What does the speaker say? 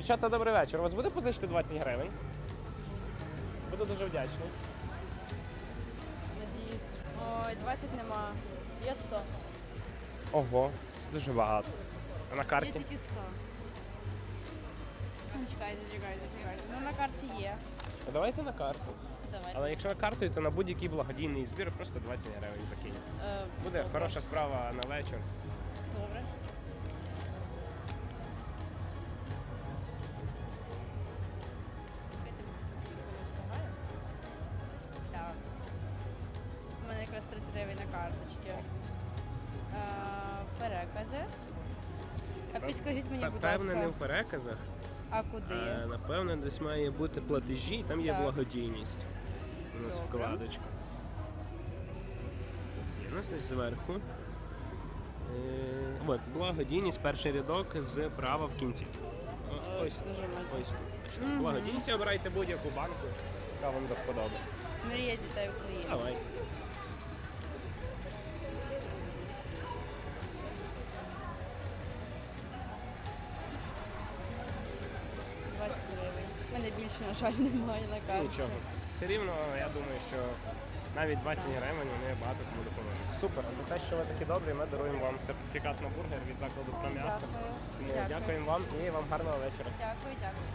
Дівчата, добрий вечір. У вас буде позичити 20 гривень? Буду дуже вдячний. Надіюсь. Ой, 20 нема. Є 100. Ого, це дуже багато. А на Є карті? тільки 100. Ну, Чекайте, чекайте, чекайте. Ну на карті є. Давайте на карту. Давайте. Але якщо на карту, то на будь-який благодійний збір просто 20 гривень закинь. Е, Буде добре. хороша справа на вечір. 30 гривень на карточці. Е, перекази. А підскажіть мені, будь Певне, не в переказах. а куди? Е, Напевне, десь має бути платежі, і там є Так. благодійність. У нас Добре. вкладочка. У нас десь зверху. Е, от, благодійність, перший рядок з права в кінці. О, Ось, ось тут. Благодійність обирайте будь-яку банку, яка вам до вподоби. Мрія дітей України. Давай. – мене більше, на жаль, немає на карті. Нічого. Все рівно, я думаю, що навіть 20 гривень вони багато кому допоможуть. Супер. За те, що ви такі добрі, ми даруємо вам сертифікат на бургер від закладу про м'ясо. Дякую. Тому Дякую. дякуємо вам і вам гарного вечора. Дякую, дякую.